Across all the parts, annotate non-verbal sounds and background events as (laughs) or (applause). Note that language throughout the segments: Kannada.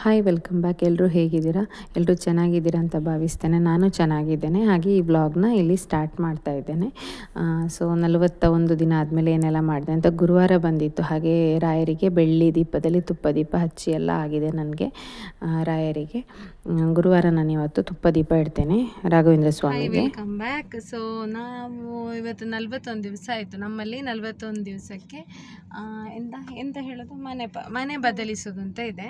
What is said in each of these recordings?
ಹಾಯ್ ವೆಲ್ಕಮ್ ಬ್ಯಾಕ್ ಎಲ್ಲರೂ ಹೇಗಿದ್ದೀರಾ? ಎಲ್ಲರೂ ಚೆನ್ನಾಗಿದ್ದೀರಾ ಅಂತ ಭಾವಿಸ್ತೇನೆ. ನಾನು ಚೆನ್ನಾಗಿದ್ದೇನೆ. ಹಾಗೆ ಈ ವ್ಲಾಗ್ನ ಇಲ್ಲಿ ಸ್ಟಾರ್ಟ್ ಮಾಡ್ತಾ ಇದ್ದೇನೆ. ಸೊ ನಲವತ್ತ ಒಂದು ದಿನ ಆದಮೇಲೆ ಏನೆಲ್ಲ ಮಾಡಿದೆ ಅಂತ ಗುರುವಾರ ಬಂದಿತ್ತು. ಹಾಗೆ ರಾಯರಿಗೆ ಬೆಳ್ಳಿ ದೀಪದಲ್ಲಿ ತುಪ್ಪ ದೀಪ ಹಚ್ಚಿ ಎಲ್ಲ ಆಗಿದೆ ನನಗೆ. ರಾಯರಿಗೆ. ಗುರುವಾರ ನಾನು ಇವತ್ತು ತುಪ್ಪ ದೀಪ ಇಡ್ತೇನೆ Raghavendra Swami welcome back so ನಾವು ಇವತ್ತು ನಲವತ್ತೊಂದು ದಿವಸ ಆಯಿತು. ನಮ್ಮಲ್ಲಿ ನಲವತ್ತೊಂದು ದಿವಸಕ್ಕೆ ಎಂತ ಎಂತ ಹೇಳೋದು? ಮನೆ ಮನೆ ಬದಲಿಸೋದು ಅಂತ ಇದೆ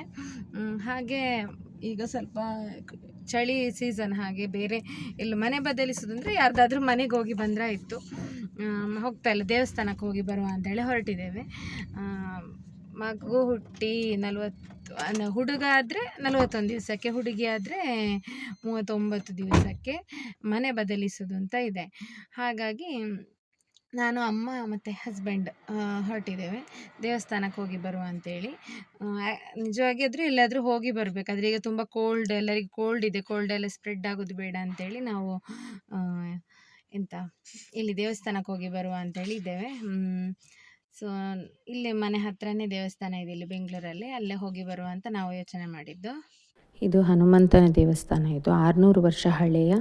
ಹಾಗೆ ಈಗ ಸ್ವಲ್ಪ ಚಳಿ ಸೀಸನ್ ಹಾಗೆ ಬೇರೆ ಇಲ್ಲಿ ಮನೆ ಬದಲಿಸೋದು ಅಂದರೆ ಯಾರ್ದಾದ್ರೂ ಮನೆಗೆ ಹೋಗಿ ಬಂದರೆ ಇತ್ತು ಹೋಗ್ತಾ ಇಲ್ಲ, ದೇವಸ್ಥಾನಕ್ಕೆ ಹೋಗಿ ಬರುವ ಅಂತೇಳಿ ಹೊರಟಿದ್ದೇವೆ. ಮಗು ಹುಟ್ಟಿ ನಲವತ್ತು ಹುಡುಗ ಆದರೆ ನಲವತ್ತೊಂದು ದಿವಸಕ್ಕೆ, ಹುಡುಗಿ ಆದರೆ ಮೂವತ್ತೊಂಬತ್ತು ದಿವಸಕ್ಕೆ ಮನೆ ಬದಲಿಸೋದು ಅಂತ ಇದೆ. ಹಾಗಾಗಿ ನಾನು ಅಮ್ಮ ಮತ್ತು ಹಸ್ಬೆಂಡ್ ಹೊರಟಿದ್ದೇವೆ. ದೇವಸ್ಥಾನಕ್ಕೆ ಹೋಗಿ ಬರುವ ಅಂತೇಳಿ. ನಿಜವಾಗಿ ಆದರೆ ಎಲ್ಲಾದರೂ ಹೋಗಿ ಬರಬೇಕಾದ್ರೆ ಈಗ ತುಂಬ ಕೋಲ್ಡ್ ಎಲ್ಲರಿಗೆ ಕೋಲ್ಡ್ ಇದೆ ಕೋಲ್ಡ್ ಎಲ್ಲ ಸ್ಪ್ರೆಡ್ ಆಗೋದು ಬೇಡ ಅಂತೇಳಿ ನಾವು ಎಂತ, ಇಲ್ಲಿ ದೇವಸ್ಥಾನಕ್ಕೆ ಹೋಗಿ ಬರುವ ಅಂತೇಳಿ ಇದ್ದೇವೆ. ಸೊ ಇಲ್ಲೇ ಮನೆ ಹತ್ರನೇ ದೇವಸ್ಥಾನ ಇದೆ ಇಲ್ಲಿ ಬೆಂಗಳೂರಲ್ಲಿ. ಅಲ್ಲೇ ಹೋಗಿ ಬರುವ ಅಂತ ನಾವು ಯೋಚನೆ ಮಾಡಿದ್ದು. ಇದು ಹನುಮಂತನ ದೇವಸ್ಥಾನ. ಇದು ಆರುನೂರು ವರ್ಷ ಹಳೆಯ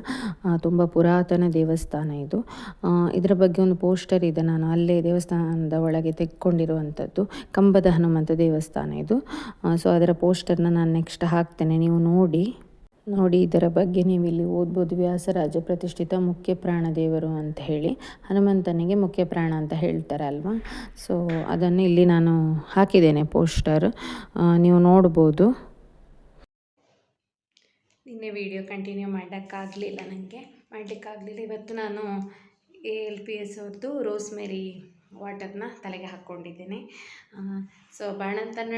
ತುಂಬ ಪುರಾತನ ದೇವಸ್ಥಾನ ಇದು. ಇದರ ಬಗ್ಗೆ ಒಂದು ಪೋಸ್ಟರ್ ಇದೆ. ನಾನು ಅಲ್ಲೇ ದೇವಸ್ಥಾನದ ಒಳಗೆ ತೆಕ್ಕೊಂಡಿರುವಂಥದ್ದು. ಕಂಬದ ಹನುಮಂತ ದೇವಸ್ಥಾನ ಇದು. ಸೊ ಅದರ ಪೋಸ್ಟರ್ನ ನಾನು ನೆಕ್ಸ್ಟ್ ಹಾಕ್ತೇನೆ. ನೀವು ನೋಡಿ ನೋಡಿ ಇದರ ಬಗ್ಗೆ ನೀವು ಇಲ್ಲಿ ಓದ್ಬೋದು. ವ್ಯಾಸರಾಜ ಪ್ರತಿಷ್ಠಿತ ಮುಖ್ಯ ಪ್ರಾಣ ದೇವರು ಅಂತ ಹೇಳಿ ಹನುಮಂತನಿಗೆ ಮುಖ್ಯ ಪ್ರಾಣ ಅಂತ ಹೇಳ್ತಾರೆ ಅಲ್ವಾ ಸೊ ಅದನ್ನು ಇಲ್ಲಿ ನಾನು ಹಾಕಿದ್ದೇನೆ ಪೋಸ್ಟರ್. ನೀವು ನೋಡ್ಬೋದು. ನಿನ್ನೆ ವಿಡಿಯೋ ಕಂಟಿನ್ಯೂ ಮಾಡೋಕ್ಕಾಗಲಿಲ್ಲ ನನಗೆ ಮಾಡಲಿಕ್ಕಾಗಲಿಲ್ಲ. ಇವತ್ತು ನಾನು ಎ ಎಲ್ ಪಿ ಎಸ್ ಅವ್ರದ್ದು ರೋಸ್ಮೆರಿ ವಾಟರ್ನ ತಲೆಗೆ ಹಾಕ್ಕೊಂಡಿದ್ದೇನೆ. ಸೊ ಬಾಣಂತನ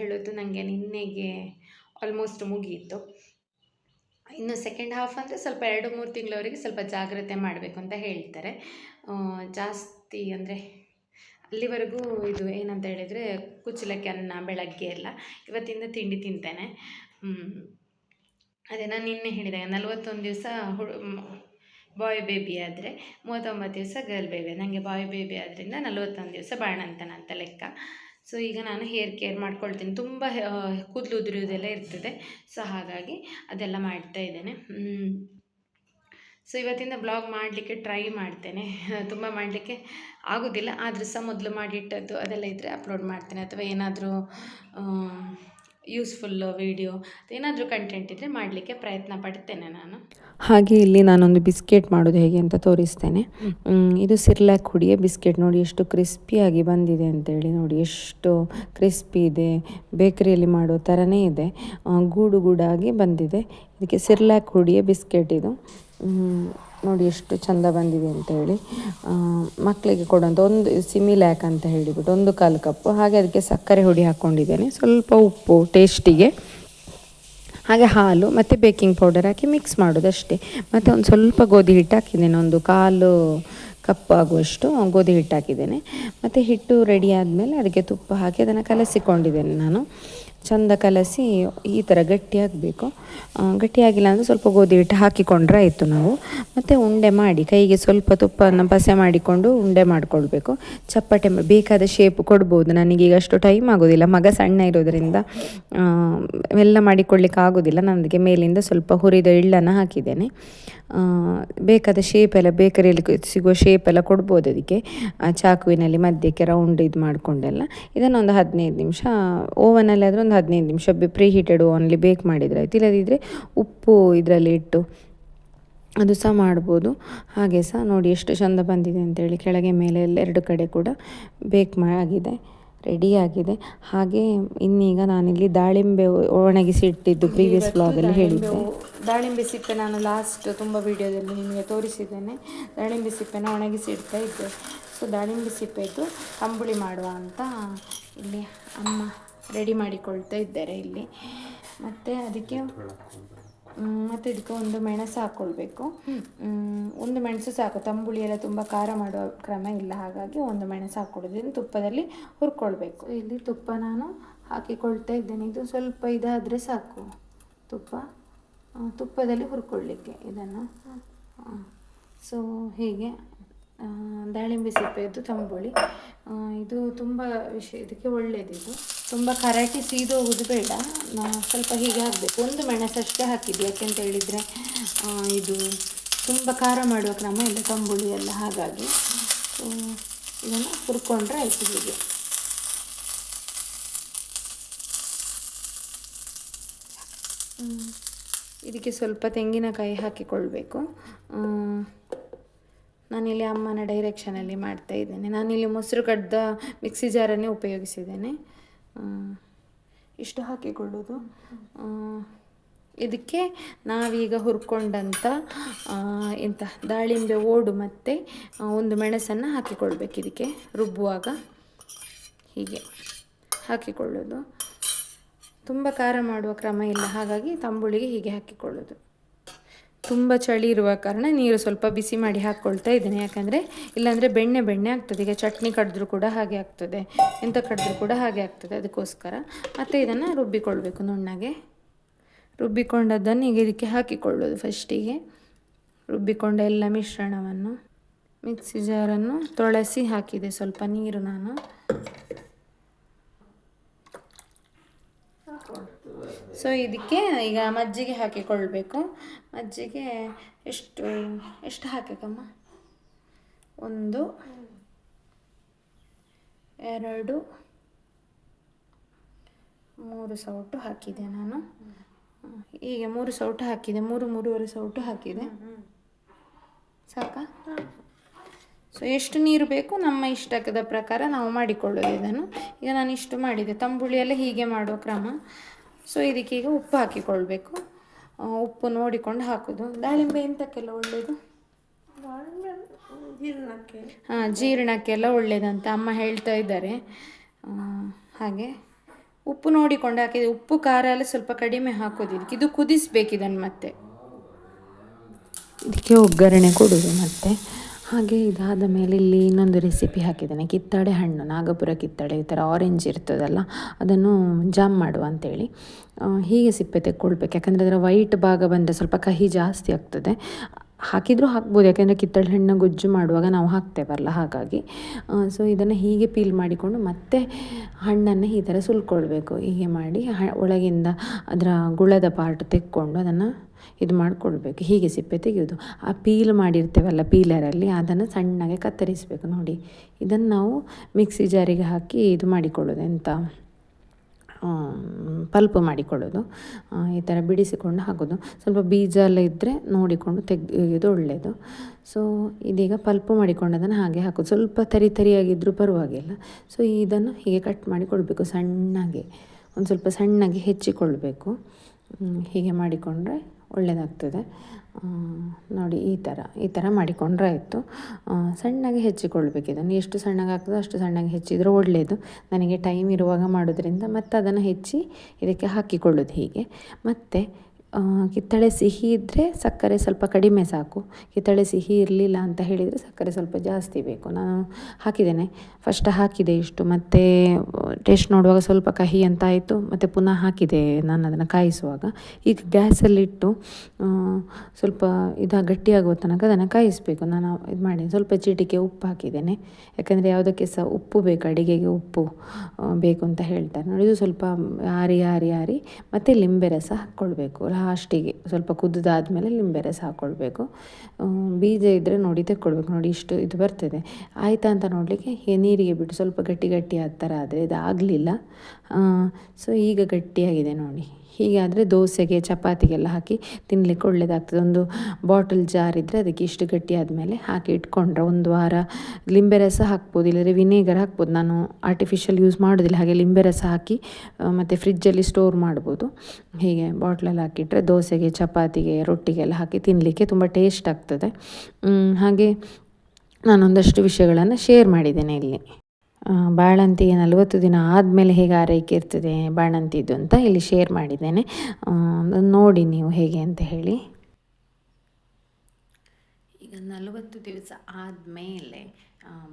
ಹೇಳೋದು ನನಗೆ ನಿನ್ನೆಗೆ ಆಲ್ಮೋಸ್ಟ್ ಮುಗಿಯಿತು ಇನ್ನು ಸೆಕೆಂಡ್ ಹಾಫ್ ಅಂದರೆ ಸ್ವಲ್ಪ ಎರಡು, ಮೂರು ತಿಂಗಳವರೆಗೆ ಸ್ವಲ್ಪ ಜಾಗ್ರತೆ ಮಾಡಬೇಕು ಅಂತ ಹೇಳ್ತಾರೆ. ಜಾಸ್ತಿ ಅಂದರೆ ಅಲ್ಲಿವರೆಗೂ ಇದು ಏನಂತ ಹೇಳಿದರೆ ಕುಚ್ಚಲಕ್ಕಿ ಅನ್ನ ಬೆಳಗ್ಗೆ ಎಲ್ಲ. ಇವತ್ತಿಂದ ತಿಂಡಿ ತಿಂತೇನೆ. ಅದೇ ನಾನು ನಿನ್ನೆ ಹೇಳಿದಾಗ ನಲ್ವತ್ತೊಂದು ದಿವಸ ಹುಡು ಬಾಯ್ ಬೇಬಿ ಆದರೆ, ಮೂವತ್ತೊಂಬತ್ತು ದಿವಸ ಗರ್ಲ್ ಬೇಬಿ ನನಗೆ ಬಾಯ್ ಬೇಬಿ ಆದ್ದರಿಂದ ನಲ್ವತ್ತೊಂದು ದಿವಸ ಬಾಣಂತನ ಅಂತ ಲೆಕ್ಕ. ಸೊ ಈಗ ನಾನು ಹೇರ್ ಕೇರ್ ಮಾಡ್ಕೊಳ್ತೀನಿ. ತುಂಬ ಕೂದಲು ಉದುರಿಯೋದೆಲ್ಲ ಇರ್ತದೆ. ಸೊ ಹಾಗಾಗಿ ಅದೆಲ್ಲ ಮಾಡ್ತಾ ಇದ್ದೇನೆ. ಸೊ ಇವತ್ತಿಂದ ಬ್ಲಾಗ್ ಮಾಡಲಿಕ್ಕೆ ಟ್ರೈ ಮಾಡ್ತೇನೆ. (laughs) ತುಂಬ ಮಾಡಲಿಕ್ಕೆ ಆಗೋದಿಲ್ಲ. ಆದರೂ ಸಹ ಮೊದಲು ಮಾಡಿಟ್ಟದ್ದು ಅದೆಲ್ಲ ಇದ್ದರೆ ಅಪ್ಲೋಡ್ ಮಾಡ್ತೇನೆ. ಅಥವಾ ಏನಾದರೂ ಯೂಸ್ಫುಲ್ ವೀಡಿಯೋ ಏನಾದರೂ ಕಂಟೆಂಟ್ ಇದ್ದರೆ ಮಾಡಲಿಕ್ಕೆ ಪ್ರಯತ್ನ ಪಡ್ತೇನೆ ನಾನು. ಹಾಗೆ ಇಲ್ಲಿ ನಾನೊಂದು ಬಿಸ್ಕೆಟ್ ಮಾಡೋದು ಹೇಗೆ ಅಂತ ತೋರಿಸ್ತೇನೆ. ಇದು ಸಿರ್ಲ್ಯಾಕ್ ಹುಡಿಯ ಬಿಸ್ಕೆಟ್. ನೋಡಿ ಎಷ್ಟು ಕ್ರಿಸ್ಪಿಯಾಗಿ ಬಂದಿದೆ ಅಂತೇಳಿ. ನೋಡಿ ಎಷ್ಟು ಕ್ರಿಸ್ಪಿ ಇದೆ. ಬೇಕರಿಯಲ್ಲಿ ಮಾಡೋ ಥರನೇ ಇದೆ. ಗೂಡು ಗೂಡಾಗಿ ಬಂದಿದೆ. ಇದಕ್ಕೆ ಸಿರ್ಲ್ಯಾಕ್ ಹುಡಿಯ ಬಿಸ್ಕೆಟ್ ಇದು. ನೋಡಿ ಎಷ್ಟು ಚಂದ ಬಂದಿದೆ ಅಂತ ಹೇಳಿ ಮಕ್ಕಳಿಗೆ ಕೊಡುವಂಥ ಒಂದು ಸಿಮಿಲ್ಯಾಕ್ ಅಂತ ಹೇಳಿಬಿಟ್ಟು ಒಂದು ಕಾಲು ಕಪ್ಪು, ಹಾಗೆ ಅದಕ್ಕೆ ಸಕ್ಕರೆ ಹುಡಿ ಹಾಕ್ಕೊಂಡಿದ್ದೇನೆ ಸ್ವಲ್ಪ ಉಪ್ಪು ಟೇಸ್ಟಿಗೆ ಹಾಗೆ ಹಾಲು, ಮತ್ತು ಬೇಕಿಂಗ್ ಪೌಡರ್ ಹಾಕಿ ಮಿಕ್ಸ್ ಮಾಡೋದು ಅಷ್ಟೇ ಮತ್ತು ಒಂದು ಸ್ವಲ್ಪ ಗೋಧಿ ಹಿಟ್ಟು ಹಾಕಿದ್ದೇನೆ, ಒಂದು ಕಾಲು ಕಪ್ ಆಗುವಷ್ಟು ಗೋಧಿ ಹಿಟ್ಟು ಹಾಕಿದ್ದೇನೆ. ಮತ್ತು ಹಿಟ್ಟು ರೆಡಿ ಆದಮೇಲೆ ಅದಕ್ಕೆ ತುಪ್ಪ ಹಾಕಿ ಅದನ್ನು ಕಲಸಿಕೊಂಡಿದ್ದೇನೆ ನಾನು. ಚಂದ ಕಲಸಿ ಈ ಥರ ಗಟ್ಟಿಯಾಗಬೇಕು. ಗಟ್ಟಿಯಾಗಿಲ್ಲ ಅಂದರೆ ಸ್ವಲ್ಪ ಗೋಧಿ ಹಿಟ್ಟು ಹಾಕಿಕೊಂಡ್ರೆ ಆಯಿತು ನಾವು. ಮತ್ತು ಉಂಡೆ ಮಾಡಿ, ಕೈಗೆ ಸ್ವಲ್ಪ ತುಪ್ಪನ ಪಸೆ ಮಾಡಿಕೊಂಡು ಉಂಡೆ ಮಾಡಿಕೊಳ್ಬೇಕು. ಚಪ್ಪಟೆ ಬೇಕಾದ ಶೇಪ್ ಕೊಡ್ಬೋದು. ನನಗೀಗ ಅಷ್ಟು ಟೈಮ್ ಆಗೋದಿಲ್ಲ. ಮಗ ಸಣ್ಣ ಇರೋದರಿಂದ ಎಲ್ಲ ಮಾಡಿಕೊಳ್ಳಿಕ್ಕೆ ಆಗೋದಿಲ್ಲ. ನನಗೆ ಮೇಲಿಂದ ಸ್ವಲ್ಪ ಹುರಿದ ಎಳ್ಳನ್ನು ಹಾಕಿದ್ದೇನೆ. ಬೇಕಾದ ಶೇಪ್ ಎಲ್ಲ ಬೇಕರಿಯಲ್ಲಿ ಸಿಗುವ ಶೇಪ್ ಎಲ್ಲ ಕೊಡ್ಬೋದು ಅದಕ್ಕೆ. ಚಾಕುವಿನಲ್ಲಿ ಮಧ್ಯಕ್ಕೆ ರೌಂಡ್ ಇದು ಮಾಡಿಕೊಂಡೆಲ್ಲ. ಇದನ್ನು ಒಂದು ಹದಿನೈದು ನಿಮಿಷ ಓವನಲ್ಲಿ ಆದರೆ ಒಂದು ಹದಿನೈದು ನಿಮಿಷ ಪ್ರೀ ಹೀಟೆಡ್ ಓನ್ಲಿ ಬೇಕ್ ಮಾಡಿದರೆ ಆಯ್ತು. ಇಲ್ಲದಿದ್ದರೆ ಉಪ್ಪು ಇದರಲ್ಲಿ ಇಟ್ಟು ಅದು ಸಹ ಮಾಡ್ಬೋದು. ಹಾಗೆ ಸಹ ನೋಡಿ ಎಷ್ಟು ಚಂದ ಬಂದಿದೆ ಅಂತೇಳಿ ಕೆಳಗೆ ಮೇಲೆ ಎಲ್ಲ ಎರಡು ಕಡೆ ಕೂಡ ಬೇಕ್ ಮಾ ಆಗಿದೆ ರೆಡಿಯಾಗಿದೆ ಹಾಗೆ ಇನ್ನೀಗ ನಾನಿಲ್ಲಿ ದಾಳಿಂಬೆ ಒಣಗಿಸಿ ಇಟ್ಟಿದ್ದು ಪ್ರೀವಿಯಸ್ ಬ್ಲಾಗಲ್ಲಿ ಹೇಳಿದ್ದೆ. ದಾಳಿಂಬೆ ಸಿಪ್ಪೆ ನಾನು ಲಾಸ್ಟ್ ತುಂಬ ವಿಡಿಯೋದಲ್ಲಿ ನಿಮಗೆ ತೋರಿಸಿದ್ದೇನೆ. ದಾಳಿಂಬೆ ಸಿಪ್ಪೆನ ಒಣಗಿಸಿ ಇಡ್ತಾ ಇದ್ದೆ. ಸೊ ದಾಳಿಂಬೆ ಸಿಪ್ಪೆದು ತಂಬುಳಿ ಮಾಡುವ ಅಂತ ಇಲ್ಲಿ ಅಮ್ಮ ರೆಡಿ ಮಾಡಿಕೊಳ್ತಾ ಇದ್ದಾರೆ ಇಲ್ಲಿ. ಮತ್ತು ಅದಕ್ಕೆ ಮತ್ತು ಇದಕ್ಕೆ ಒಂದು ಮೆಣಸು ಹಾಕ್ಕೊಳ್ಬೇಕು ಒಂದು ಮೆಣಸು ಸಾಕು. ತಂಬುಳಿ ಎಲ್ಲ ತುಂಬ ಖಾರ ಮಾಡುವ ಕ್ರಮ ಇಲ್ಲ. ಹಾಗಾಗಿ ಒಂದು ಮೆಣಸು ಹಾಕ್ಕೊಳ್ಳೋದ್ರಿಂದ ತುಪ್ಪದಲ್ಲಿ ಹುರ್ಕೊಳ್ಬೇಕು. ಇಲ್ಲಿ ತುಪ್ಪ ನಾನು ಹಾಕಿಕೊಳ್ತಾ ಇದ್ದೇನೆ. ಇದು ಸ್ವಲ್ಪ ಇದಾದರೆ ಸಾಕು. ತುಪ್ಪ. ತುಪ್ಪದಲ್ಲಿ ಹುರ್ಕೊಳ್ಳಿಕ್ಕೆ ಇದನ್ನು. ಸೊ ಹೀಗೆ ದಾಳಿಂಬೆ ಸಿಪ್ಪೆಯದ್ದು ತಂಬುಳಿ. ಇದು ತುಂಬ ವಿಷಯ ಇದಕ್ಕೆ ಒಳ್ಳೆಯದಿದು ತುಂಬ ಕರಾಟಿ ಸೀದೋಗುದು ಬೇಡ. ಸ್ವಲ್ಪ ಹೀಗೆ ಹಾಕಬೇಕು. ಒಂದು ಮೆಣಸಷ್ಟೇ ಹಾಕಿದ್ದು. ಯಾಕೆಂತ ಹೇಳಿದರೆ ಇದು ತುಂಬ ಖಾರ ಮಾಡುವ ಕ್ರಮ ಇಲ್ಲ, ತಂಬುಳಿ ಎಲ್ಲ ಹಾಗಾಗಿ. ಇದನ್ನು ಹುರ್ಕೊಂಡ್ರೆ ಆಯಿತು ಹೀಗೆ. ಇದಕ್ಕೆ ಸ್ವಲ್ಪ ತೆಂಗಿನಕಾಯಿ ಹಾಕಿಕೊಳ್ಬೇಕು. ನಾನಿಲ್ಲಿ ಅಮ್ಮನ ಡೈರೆಕ್ಷನಲ್ಲಿ ಮಾಡ್ತಾ ಇದ್ದೇನೆ. ನಾನಿಲ್ಲಿ ಮೊಸರು ಕಡ್ದ ಮಿಕ್ಸಿ ಜಾರನ್ನೇ ಉಪಯೋಗಿಸಿದ್ದೇನೆ. ಇಷ್ಟು ಹಾಕಿಕೊಳ್ಳೋದು ಇದಕ್ಕೆ ನಾವೀಗ ಹುರ್ಕೊಂಡಂಥ ಎಂಥ ದಾಳಿಂಬೆ ಓಡು ಮತ್ತು ಒಂದು ಮೆಣಸನ್ನು ಹಾಕಿಕೊಳ್ಬೇಕು ಇದಕ್ಕೆ ರುಬ್ಬುವಾಗ. ಹೀಗೆ ಹಾಕಿಕೊಳ್ಳೋದು. ತುಂಬ ಖಾರ ಮಾಡುವ ಕ್ರಮ ಇಲ್ಲ ಹಾಗಾಗಿ ತಂಬುಳಿಗೆ ಹೀಗೆ ಹಾಕಿಕೊಳ್ಳೋದು. ತುಂಬ ಚಳಿ ಇರುವ ಕಾರಣ ನೀರು ಸ್ವಲ್ಪ ಬಿಸಿ ಮಾಡಿ ಹಾಕ್ಕೊಳ್ತಾ ಇದ್ದೇನೆ. ಯಾಕಂದರೆ ಇಲ್ಲಾಂದರೆ ಬೆಣ್ಣೆ ಬೆಣ್ಣೆ ಆಗ್ತದೆ. ಈಗ ಚಟ್ನಿ ಕಡಿದ್ರೂ ಕೂಡ ಹಾಗೆ ಆಗ್ತದೆ. ಎಂಥ ಕಡಿದ್ರೂ ಕೂಡ ಹಾಗೆ ಆಗ್ತದೆ ಅದಕ್ಕೋಸ್ಕರ. ಮತ್ತು ಇದನ್ನು ರುಬ್ಬಿಕೊಳ್ಬೇಕು ನುಣ್ಣಗೆ. ರುಬ್ಬಿಕೊಂಡದ್ದನ್ನು ಈಗ ಇದಕ್ಕೆ ಹಾಕಿಕೊಳ್ಳೋದು ಫಸ್ಟಿಗೆ ರುಬ್ಬಿಕೊಂಡ ಎಲ್ಲ ಮಿಶ್ರಣವನ್ನು, ಮಿಕ್ಸಿ ಜಾರನ್ನು ತೊಳಸಿ ಹಾಕಿದೆ. ಸ್ವಲ್ಪ ನೀರು ನಾನು. ಸೊ ಇದಕ್ಕೆ ಈಗ ಮಜ್ಜಿಗೆ ಹಾಕಿಕೊಳ್ಬೇಕು. ಮಜ್ಜಿಗೆ ಎಷ್ಟು ಎಷ್ಟು ಹಾಕಬೇಕಮ್ಮ ಒಂದು, ಎರಡು, ಮೂರು ಸೌಟು ಹಾಕಿದೆ ನಾನು. ಹೀಗೆ ಮೂರು ಸೌಟು ಹಾಕಿದೆ, ಮೂರು, ಮೂರುವರೆ ಸೌಟು ಹಾಕಿದೆ. ಸಾಕಾ? ಸೊ ಎಷ್ಟು ನೀರು ಬೇಕು ನಮ್ಮ ಇಷ್ಟದ ಪ್ರಕಾರ ನಾವು ಮಾಡಿಕೊಳ್ಳೋದು ಇದನ್ನು. ಈಗ ನಾನು ಇಷ್ಟು ಮಾಡಿದೆ. ತಂಬುಳಿಯೆಲ್ಲ ಹೀಗೆ ಮಾಡುವ ಕ್ರಮ. ಸೊ ಈಗ ಉಪ್ಪು ಹಾಕಿಕೊಳ್ಬೇಕು. ಉಪ್ಪು ನೋಡಿಕೊಂಡು ಹಾಕೋದು. ದಾಳಿಂಬೆ ಎಂತಕ್ಕೆಲ್ಲ ಒಳ್ಳೆಯದು ಹಾಂ, ಜೀರ್ಣಕ್ಕೆಲ್ಲ ಒಳ್ಳೇದಂತ ಅಮ್ಮ ಹೇಳ್ತಾ ಇದ್ದಾರೆ. ಹಾಗೆ. ಉಪ್ಪು ನೋಡಿಕೊಂಡು ಹಾಕಿದೆ. ಉಪ್ಪು ಖಾರ ಎಲ್ಲ ಸ್ವಲ್ಪ ಕಡಿಮೆ ಹಾಕೋದು. ಇದಕ್ಕೆ ಇದು ಕುದಿಸ್ಬೇಕು ಇದನ್ನು ಮತ್ತೆ. ಇದಕ್ಕೆ ಒಗ್ಗರಣೆ ಕೊಡೋದು ಮತ್ತು. ಹಾಗೆ ಇದಾದ ಮೇಲೆ ಇಲ್ಲಿ ಇನ್ನೊಂದು ರೆಸಿಪಿ ಹಾಕಿದ್ದೇನೆ. ಕಿತ್ತಳೆ ಹಣ್ಣು, ನಾಗಪುರ ಕಿತ್ತಳೆ, ಈ ಥರ ಆರೆಂಜ್ ಇರ್ತದಲ್ಲ, ಅದನ್ನು ಜಾಮ್ ಮಾಡುವ ಅಂತೇಳಿ. ಹೀಗೆ ಸಿಪ್ಪೆ ತೆಕ್ಕೊಳ್ಬೇಕು. ಯಾಕಂದರೆ ಅದರ ವೈಟ್ ಭಾಗ ಬಂದರೆ ಸ್ವಲ್ಪ ಕಹಿ ಜಾಸ್ತಿ ಆಗ್ತದೆ. ಹಾಕಿದರೂ ಹಾಕ್ಬೋದು, ಯಾಕೆಂದರೆ ಕಿತ್ತಳೆ ಹಣ್ಣು ಗೊಜ್ಜು ಮಾಡುವಾಗ ನಾವು ಹಾಕ್ತೇವಲ್ಲ, ಹಾಗಾಗಿ. ಸೊ ಇದನ್ನು ಹೀಗೆ ಪೀಲ್ ಮಾಡಿಕೊಂಡು ಮತ್ತೆ ಹಣ್ಣನ್ನು ಈ ಥರ ಸುಲ್ಕೊಳ್ಬೇಕು. ಹೀಗೆ ಮಾಡಿ ಹ, ಒಳಗಿಂದ ಅದರ ಗುಳದ ಪಾರ್ಟ್ ತೆಕ್ಕೊಂಡು ಅದನ್ನು ಇದು ಮಾಡಿಕೊಳ್ಬೇಕು ಹೀಗೆ ಸಿಪ್ಪೆ ತೆಗೆಯೋದು ಆ ಪೀಲ್ ಮಾಡಿರ್ತೇವಲ್ಲ ಪೀಲರಲ್ಲಿ, ಅದನ್ನು ಸಣ್ಣಗೆ ಕತ್ತರಿಸಬೇಕು ನೋಡಿ. ಇದನ್ನು ನಾವು ಮಿಕ್ಸಿ ಜಾರಿಗೆ ಹಾಕಿ ಇದು ಮಾಡಿಕೊಳ್ಳೋದು. ಎಂತ? ಪಲ್ಪ್ ಮಾಡಿಕೊಳ್ಳೋದು. ಈ ಥರ ಬಿಡಿಸಿಕೊಂಡು ಹಾಕೋದು. ಸ್ವಲ್ಪ ಬೀಜ ಎಲ್ಲ ಇದ್ದರೆ ನೋಡಿಕೊಂಡು ತೆಗೆಯೋದು ಒಳ್ಳೆಯದು. ಸೊ ಇದೀಗ ಪಲ್ಪ್ ಮಾಡಿಕೊಂಡದನ್ನು ಹಾಗೆ ಹಾಕೋದು. ಸ್ವಲ್ಪ ತರಿ ತರಿಯಾಗಿದ್ದರೂ ಪರವಾಗಿಲ್ಲ. ಸೊ ಇದನ್ನು ಹೀಗೆ ಕಟ್ ಮಾಡಿಕೊಳ್ಬೇಕು ಸಣ್ಣಗೆ. ಒಂದು ಸ್ವಲ್ಪ ಸಣ್ಣಗೆ ಹೆಚ್ಚಿಕೊಳ್ಬೇಕು. ಹೀಗೆ ಮಾಡಿಕೊಂಡ್ರೆ ಒಳ್ಳೆಯದಾಗ್ತದೆ ನೋಡಿ, ಈ ಥರ ಈ ಥರ ಮಾಡಿಕೊಂಡ್ರೆ ಆಯಿತು. ಸಣ್ಣಗೆ ಹೆಚ್ಚಿಕೊಳ್ಬೇಕು ಇದನ್ನು ಎಷ್ಟು ಸಣ್ಣಗೆ ಆಗ್ತದೋ ಅಷ್ಟು ಸಣ್ಣಗೆ ಹೆಚ್ಚಿದ್ರೆ ಒಳ್ಳೆಯದು ನನಗೆ ಟೈಮ್ ಇರುವಾಗ ಮಾಡೋದ್ರಿಂದ ಮತ್ತೆ ಅದನ್ನು ಹೆಚ್ಚಿ ಇದಕ್ಕೆ ಹಾಕಿಕೊಳ್ಳೋದು ಹೀಗೆ. ಮತ್ತು ಕಿತ್ತಳೆ ಸಿಹಿ ಇದ್ದರೆ ಸಕ್ಕರೆ ಸ್ವಲ್ಪ ಕಡಿಮೆ ಸಾಕು. ಕಿತ್ತಳೆ ಸಿಹಿ ಇರಲಿಲ್ಲ ಅಂತ ಹೇಳಿದರೆ ಸಕ್ಕರೆ ಸ್ವಲ್ಪ ಜಾಸ್ತಿ ಬೇಕು. ನಾನು ಹಾಕಿದ್ದೇನೆ. ಫಸ್ಟ್ ಹಾಕಿದೆ ಇಷ್ಟು. ಮತ್ತು, ಟೇಸ್ಟ್ ನೋಡುವಾಗ ಸ್ವಲ್ಪ ಕಹಿ ಅಂತ ಆಯಿತು. ಮತ್ತು ಪುನಃ ಹಾಕಿದೆ ನಾನು ಅದನ್ನು ಕಾಯಿಸುವಾಗ. ಈಗ ಗ್ಯಾಸಲ್ಲಿಟ್ಟು ಸ್ವಲ್ಪ ಇದು ಗಟ್ಟಿಯಾಗುವ ತನಕ ಅದನ್ನು ಕಾಯಿಸಬೇಕು. ನಾನು ಇದು ಮಾಡಿ ಸ್ವಲ್ಪ ಚೀಟಿಗೆ ಉಪ್ಪು ಹಾಕಿದ್ದೇನೆ. ಯಾಕಂದರೆ ಯಾವುದಕ್ಕೆ ಸಹ ಉಪ್ಪು ಬೇಕು, ಅಡಿಗೆಗೆ ಉಪ್ಪು ಬೇಕು ಅಂತ ಹೇಳ್ತಾರೆ. ನೋಡಿ, ಇದು ಸ್ವಲ್ಪ ಆರಿ ಆರಿ ಆರಿ. ಮತ್ತು ಲಿಂಬೆ ರಸ ಹಾಕ್ಕೊಳ್ಬೇಕು. ಲಾಸ್ಟಿಗೆ ಸ್ವಲ್ಪ ಕುದ್ದಾದ್ಮೇಲೆ ಲಿಂಬೆ ರಸ ಹಾಕ್ಕೊಳ್ಬೇಕು ಬೀಜ ಇದ್ದರೆ ನೋಡಿ ತೆಕ್ಕೊಳ್ಬೇಕು. ನೋಡಿ ಇಷ್ಟು ಇದು ಬರ್ತದೆ. ಆಯಿತಾ ಅಂತ ನೋಡಲಿಕ್ಕೆ ನೀರಿಗೆ ಬಿಟ್ಟು ಸ್ವಲ್ಪ ಗಟ್ಟಿ ಗಟ್ಟಿ ಆ ಥರ ಆದರೆ ಇದು ಆಗಲಿಲ್ಲ ಸೊ ಈಗ ಗಟ್ಟಿಯಾಗಿದೆ ನೋಡಿ. ಹೀಗಾದರೆ ದೋಸೆಗೆ, ಚಪಾತಿಗೆಲ್ಲ ಹಾಕಿ ತಿನ್ನಲಿಕ್ಕೆ ಒಳ್ಳೆಯದಾಗ್ತದೆ ಒಂದು ಬಾಟಲ್ ಜಾರ್ ಇದ್ದರೆ ಅದಕ್ಕೆ ಇಷ್ಟು ಗಟ್ಟಿ ಆದಮೇಲೆ ಹಾಕಿ ಇಟ್ಕೊಂಡ್ರೆ ಒಂದು ವಾರ ಲಿಂಬೆ ರಸ ಹಾಕ್ಬೋದು, ಇಲ್ಲದ್ರೆ ವಿನೇಗರ್ ಹಾಕ್ಬೋದು. ನಾನು ಆರ್ಟಿಫಿಷಿಯಲ್ ಯೂಸ್ ಮಾಡೋದಿಲ್ಲ, ಹಾಗೆ ಲಿಂಬೆ ರಸ ಹಾಕಿ ಮತ್ತು ಫ್ರಿಜ್ಜಲ್ಲಿ ಸ್ಟೋರ್ ಮಾಡ್ಬೋದು. ಹೀಗೆ ಬಾಟ್ಲಲ್ಲಿ ಹಾಕಿಟ್ರೆ ದೋಸೆಗೆ, ಚಪಾತಿಗೆ, ರೊಟ್ಟಿಗೆಲ್ಲ ಹಾಕಿ ತಿನ್ನಲಿಕ್ಕೆ ತುಂಬ ಟೇಸ್ಟ್ ಆಗ್ತದೆ. ಹಾಗೆ ನಾನೊಂದಷ್ಟು ವಿಷಯಗಳನ್ನು ಶೇರ್ ಮಾಡಿದ್ದೇನೆ ಇಲ್ಲಿ. ಬಾಣಂತಿಗೆ ನಲವತ್ತು ದಿನ ಆದಮೇಲೆ ಹೇಗೆ ಆರೈಕೆ ಇರ್ತದೆ ಬಾಣಂತಿದ್ದು ಅಂತ ಇಲ್ಲಿ ಶೇರ್ ಮಾಡಿದ್ದೇನೆ. ನೋಡಿ ನೀವು ಹೇಗೆ ಅಂತ ಹೇಳಿ. ಈಗ ನಲವತ್ತು ದಿವಸ ಆದಮೇಲೆ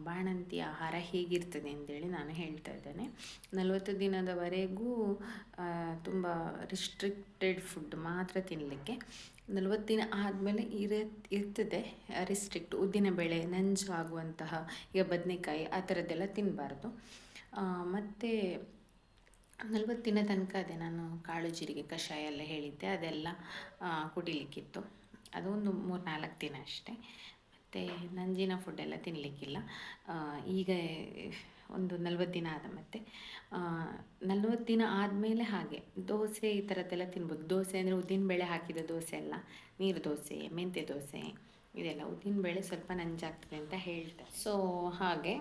ಬಾಣಂತಿ ಆಹಾರ ಹೇಗಿರ್ತದೆ ಅಂತೇಳಿ ನಾನು ಹೇಳ್ತಾ ಇದ್ದೇನೆ. ನಲವತ್ತು ದಿನದವರೆಗೂ ತುಂಬ ರಿಸ್ಟ್ರಿಕ್ಟೆಡ್ ಫುಡ್ ಮಾತ್ರ ತಿನ್ನಲಿಕ್ಕೆ ನಲವತ್ತು ದಿನ ಆದಮೇಲೆ ಇರ, ಇರ್ತದೆ ರಿಸ್ಟ್ರಿಕ್ಟ್ ಉದ್ದಿನಬೇಳೆ ನಂಜು ಆಗುವಂತಹ, ಈಗ ಬದನೆಕಾಯಿ ಆ ಥರದ್ದೆಲ್ಲ ತಿನ್ನಬಾರ್ದು ಮತ್ತು ನಲವತ್ತು ದಿನ ತನಕ ಅದೇ ನಾನು ಕಾಳು ಜೀರಿಗೆ ಕಷಾಯ ಎಲ್ಲ ಹೇಳಿದ್ದೆ, ಅದೆಲ್ಲ ಕುಡಿಲಿಕ್ಕಿತ್ತು. ಅದು ಒಂದು ಮೂರು ನಾಲ್ಕು ದಿನ ಅಷ್ಟೇ. ಮತ್ತು ನಂಜಿನ ಫುಡ್ ಎಲ್ಲ ತಿನ್ನಲಿಕ್ಕಿಲ್ಲ ಈಗ ಒಂದು ನಲ್ವತ್ತು ದಿನ ಆದ ಮತ್ತೆ. ನಲ್ವತ್ತು ದಿನ ಆದಮೇಲೆ ಹಾಗೆ ದೋಸೆ ಈ ಥರದ್ದೆಲ್ಲ ತಿನ್ಬೋದು. ದೋಸೆ ಅಂದರೆ ಉದ್ದಿನಬೇಳೆ ಹಾಕಿದ ದೋಸೆ ಎಲ್ಲ ನೀರು ದೋಸೆ, ಮೆಂತ್ಯ ದೋಸೆ, ಇದೆಲ್ಲ ಉದ್ದಿನಬೇಳೆ ಸ್ವಲ್ಪ ನಂಜಾಗ್ತದೆ ಅಂತ ಹೇಳ್ತಾರೆ. ಸೊ ಹಾಗೆ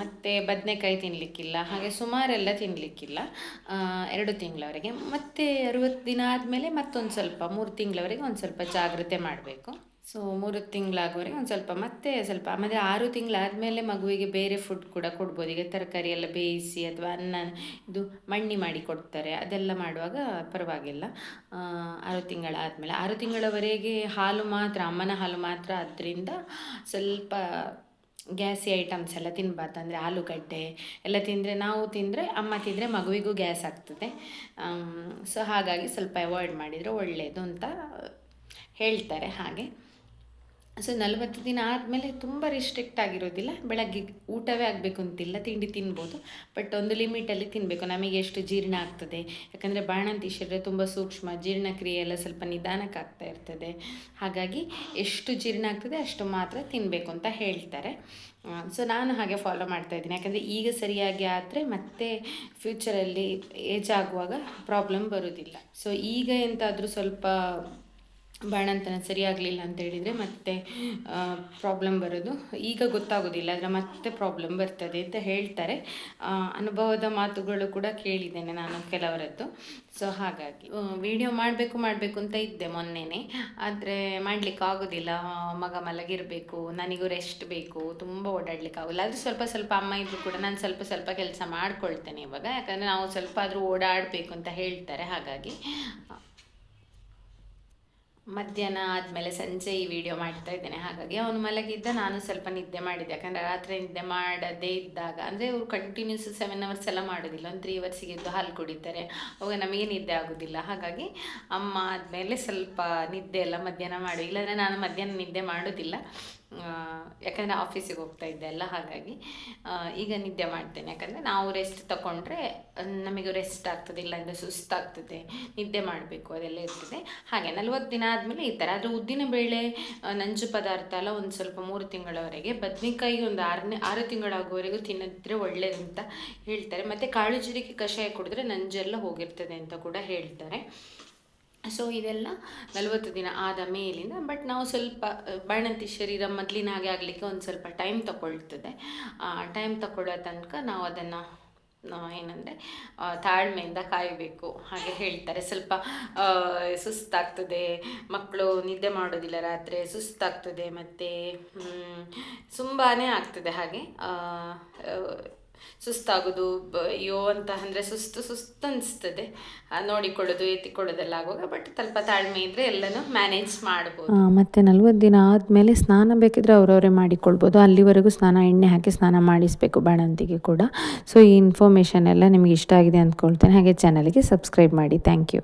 ಮತ್ತೆ ಬದನೆಕಾಯಿ ತಿನ್ನಲಿಕ್ಕಿಲ್ಲ ಹಾಗೆ ಸುಮಾರೆಲ್ಲ ತಿನ್ನಲಿಕ್ಕಿಲ್ಲ ಎರಡು ತಿಂಗಳವರೆಗೆ. ಮತ್ತೆ ಅರುವತ್ತು ದಿನ ಆದಮೇಲೆ ಮತ್ತೊಂದು ಸ್ವಲ್ಪ, ಮೂರು ತಿಂಗಳವರೆಗೆ ಒಂದು ಸ್ವಲ್ಪ ಜಾಗ್ರತೆ ಮಾಡಬೇಕು. ಸೊ ಮೂರು ತಿಂಗಳಾಗೋವರೆಗೆ ಒಂದು ಸ್ವಲ್ಪ ಮತ್ತೆ ಸ್ವಲ್ಪ ಆಮೇಲೆ ಆರು ತಿಂಗಳಾದಮೇಲೆ ಮಗುವಿಗೆ ಬೇರೆ ಫುಡ್ ಕೂಡ ಕೊಡ್ಬೋದು. ಈಗ ತರಕಾರಿ ಎಲ್ಲ ಬೇಯಿಸಿ ಅಥವಾ ಅನ್ನ, ಇದು ಮಣ್ಣಿ ಮಾಡಿ ಕೊಡ್ತಾರೆ. ಅದೆಲ್ಲ ಮಾಡುವಾಗ ಪರವಾಗಿಲ್ಲ. ಆರು ತಿಂಗಳಾದಮೇಲೆ ಆರು ತಿಂಗಳವರೆಗೆ ಹಾಲು ಮಾತ್ರ, ಅಮ್ಮನ ಹಾಲು ಮಾತ್ರ ಅದರಿಂದ ಸ್ವಲ್ಪ ಗ್ಯಾಸಿ ಐಟಮ್ಸ್ ಎಲ್ಲ ತಿನ್ಬಾರ್ದು. ಅಂದರೆ ಆಲೂಗಡ್ಡೆ ಎಲ್ಲ ತಿಂದರೆ ನಾವು ತಿಂದರೆ, ಅಮ್ಮ ತಿಂದರೆ ಮಗುವಿಗೂ ಗ್ಯಾಸ್ ಆಗ್ತದೆ. ಸೊ ಹಾಗಾಗಿ ಸ್ವಲ್ಪ ಅವಾಯ್ಡ್ ಮಾಡಿದರೆ ಒಳ್ಳೆಯದು ಅಂತ ಹೇಳ್ತಾರೆ ಹಾಗೆ. ಸೊ ನಲವತ್ತು ದಿನ ಆದಮೇಲೆ ತುಂಬ ರಿಸ್ಟ್ರಿಕ್ಟ್ ಆಗಿರೋದಿಲ್ಲ. ಬೆಳಗ್ಗೆ ಊಟವೇ ಆಗಬೇಕು ಅಂತಿಲ್ಲ, ತಿಂಡಿ ತಿನ್ಬೋದು. ಬಟ್ ಒಂದು ಲಿಮಿಟಲ್ಲಿ ತಿನ್ನಬೇಕು ನಮಗೆ ಎಷ್ಟು ಜೀರ್ಣ ಆಗ್ತದೆ? ಯಾಕಂದರೆ ಬಾಣಂತಿ ಶರೀರ ತುಂಬ ಸೂಕ್ಷ್ಮ, ಜೀರ್ಣಕ್ರಿಯೆ ಎಲ್ಲ ಸ್ವಲ್ಪ ನಿಧಾನಕ್ಕೆ ಆಗ್ತಾ ಇರ್ತದೆ. ಹಾಗಾಗಿ ಎಷ್ಟು ಜೀರ್ಣ ಆಗ್ತದೆ ಅಷ್ಟು ಮಾತ್ರ ತಿನ್ನಬೇಕು ಅಂತ ಹೇಳ್ತಾರೆ. ಸೊ ನಾನು ಹಾಗೆ ಫಾಲೋ ಮಾಡ್ತಾ ಇದ್ದೀನಿ. ಯಾಕಂದರೆ ಈಗ ಸರಿಯಾಗಿ ಆದರೆ ಮತ್ತೆ ಫ್ಯೂಚರಲ್ಲಿ ಏಜ್ ಆಗುವಾಗ ಪ್ರಾಬ್ಲಮ್ ಬರೋದಿಲ್ಲ. ಸೊ ಈಗ ಎಂತಾದರೂ ಸ್ವಲ್ಪ ಬಾಣಂತನ ಸರಿಯಾಗಲಿಲ್ಲ ಅಂತ ಹೇಳಿದರೆ ಮತ್ತೆ ಪ್ರಾಬ್ಲಮ್ ಬರೋದು. ಈಗ ಗೊತ್ತಾಗೋದಿಲ್ಲ, ಆದರೆ ಮತ್ತೆ ಪ್ರಾಬ್ಲಮ್ ಬರ್ತದೆ ಅಂತ ಹೇಳ್ತಾರೆ. ಅನುಭವದ ಮಾತುಗಳು ಕೂಡ ಕೇಳಿದ್ದೇನೆ ನಾನು ಕೆಲವರದ್ದು. ಸೊ ಹಾಗಾಗಿ ವಿಡಿಯೋ ಮಾಡಬೇಕು ಮಾಡಬೇಕು ಅಂತ ಇದ್ದೆ ಮೊನ್ನೆನೇ. ಆದರೆ ಮಾಡಲಿಕ್ಕೆ ಆಗೋದಿಲ್ಲ. ಮಗ ಮಲಗಿರಬೇಕು, ನನಗೂ ರೆಸ್ಟ್ ಬೇಕು, ತುಂಬ ಓಡಾಡ್ಲಿಕ್ಕೆ ಆಗೋಲ್ಲ ಅದು ಸ್ವಲ್ಪ ಸ್ವಲ್ಪ ಅಮ್ಮ ಇದ್ರು ಕೂಡ ನಾನು ಸ್ವಲ್ಪ ಸ್ವಲ್ಪ ಕೆಲಸ ಮಾಡ್ಕೊಳ್ತೇನೆ ಇವಾಗ. ಯಾಕಂದರೆ ನಾವು ಸ್ವಲ್ಪ ಆದರೂ ಓಡಾಡಬೇಕು ಅಂತ ಹೇಳ್ತಾರೆ, ಹಾಗಾಗಿ. ಮಧ್ಯಾಹ್ನ ಆದಮೇಲೆ ಸಂಜೆ ಈ ವಿಡಿಯೋ ಮಾಡ್ತಾ ಇದ್ದೇನೆ. ಹಾಗಾಗಿ ಅವನು ಮಲಗಿದ್ದ, ನಾನು ಸ್ವಲ್ಪ ನಿದ್ದೆ ಮಾಡಿದ್ದೆ ಯಾಕಂದರೆ ರಾತ್ರಿ ನಿದ್ದೆ ಮಾಡದೇ ಇದ್ದಾಗ, ಅಂದರೆ ಇವರು ಕಂಟಿನ್ಯೂಸ್ ಸೆವೆನ್ ಅವರ್ಸ್ ಎಲ್ಲ ಮಾಡೋದಿಲ್ಲ. ಒಂದು ತ್ರೀ ಅವರ್ಸಿಗೆ ಎದ್ದು ಹಾಲು ಕುಡಿತಾರೆ. ಅವಾಗ ನಮಗೆ ನಿದ್ದೆ ಆಗೋದಿಲ್ಲ. ಹಾಗಾಗಿ ಅಮ್ಮ ಆದಮೇಲೆ ಸ್ವಲ್ಪ ನಿದ್ದೆ ಎಲ್ಲ ಮಧ್ಯಾಹ್ನ ಮಾಡು. ಇಲ್ಲಾಂದರೆ ನಾನು ಮಧ್ಯಾಹ್ನ ನಿದ್ದೆ ಮಾಡೋದಿಲ್ಲ. ಯಾಕಂದರೆ ಆಫೀಸಿಗೆ ಹೋಗ್ತಾ ಇದ್ದೆ ಅಲ್ಲ, ಹಾಗಾಗಿ ಈಗ ನಿದ್ದೆ ಮಾಡ್ತೇನೆ. ಯಾಕಂದರೆ ನಾವು ರೆಸ್ಟ್ ತಗೊಂಡ್ರೆ ನಮಗೆ ರೆಸ್ಟ್ ಆಗ್ತದೆ, ಇಲ್ಲಾಂದರೆ ಸುಸ್ತಾಗ್ತದೆ. ನಿದ್ದೆ ಮಾಡಬೇಕು, ಅದೆಲ್ಲ ಇರ್ತದೆ. ಹಾಗೆ, ನಲ್ವತ್ತು ದಿನ ಆದಮೇಲೆ ಈ ಥರ ಆದರೆ ಉದ್ದಿನ ಬೇಳೆ ನಂಜು ಪದಾರ್ಥ ಎಲ್ಲ ಒಂದು ಸ್ವಲ್ಪ ಮೂರು ತಿಂಗಳವರೆಗೆ, ಬದನೆಕಾಯಿ ಒಂದು ಆರನೇ, ಆರು ತಿಂಗಳಾಗುವವರೆಗೂ ತಿನ್ನಿದ್ರೆ ಒಳ್ಳೇದು ಅಂತ ಹೇಳ್ತಾರೆ. ಮತ್ತು ಕಾಳು ಜೀರಿಗೆ ಕಷಾಯ ಕುಡಿದ್ರೆ ನಂಜೆಲ್ಲ ಹೋಗಿರ್ತದೆ ಅಂತ ಕೂಡ ಹೇಳ್ತಾರೆ. ಸೊ ಇದೆಲ್ಲ ನಲವತ್ತು ದಿನ ಆದ ಮೇಲಿಂದ ಬಟ್ ನಾವು ಸ್ವಲ್ಪ ಬಾಣಂತಿ ಶರೀರ ಮೊದಲಿನ ಹಾಗೆ ಆಗಲಿಕ್ಕೆ ಒಂದು ಸ್ವಲ್ಪ ಟೈಮ್ ತಗೊಳ್ತದೆ. ಟೈಮ್ ತಗೊಳ್ಳೋ ತನಕ ನಾವು ಅದನ್ನು ಏನಂದರೆ ತಾಳ್ಮೆಯಿಂದ ಕಾಯಬೇಕು. ಹಾಗೆ ಹೇಳ್ತಾರೆ. ಸ್ವಲ್ಪ ಸುಸ್ತಾಗ್ತದೆ. ಮಕ್ಕಳು ನಿದ್ದೆ ಮಾಡೋದಿಲ್ಲ ರಾತ್ರಿ ಸುಸ್ತಾಗ್ತದೆ. ಮತ್ತು ತುಂಬಾ ಆಗ್ತದೆ ಹಾಗೆ. ಸುಸ್ತಾಗೋದು ಅಯ್ಯೋ ಅಂತ ಅಂದರೆ ಸುಸ್ತು ಸುಸ್ತು ಅನಿಸ್ತದೆ. ನೋಡಿಕೊಳ್ಳೋದು, ಎತ್ತಿಕೊಳ್ಳೋದೆಲ್ಲ ಆಗುವಾಗ ಬಟ್ ಸ್ವಲ್ಪ ತಾಳ್ಮೆ ಇದ್ದರೆ ಎಲ್ಲನೂ ಮ್ಯಾನೇಜ್ ಮಾಡ್ಬೋದು. ಮತ್ತು ಮತ್ತೆ ನಲ್ವತ್ತು ದಿನ ಆದಮೇಲೆ ಸ್ನಾನ ಬೇಕಿದ್ರೆ ಅವರವರೇ ಮಾಡಿಕೊಳ್ಬೋದು. ಅಲ್ಲಿವರೆಗೂ ಸ್ನಾನ, ಎಣ್ಣೆ ಹಾಕಿ ಸ್ನಾನ ಮಾಡಿಸಬೇಕು ಬಾಣಂತಿಗೆ ಕೂಡ. ಸೊ ಈ ಇನ್ಫಾರ್ಮೇಷನ್ ಎಲ್ಲ ನಿಮಗೆ ಇಷ್ಟ ಆಗಿದೆ ಅಂದ್ಕೊಳ್ತೇನೆ. ಹಾಗೆ ಚಾನಲ್ಗೆ ಸಬ್ಸ್ಕ್ರೈಬ್ ಮಾಡಿ. Thank you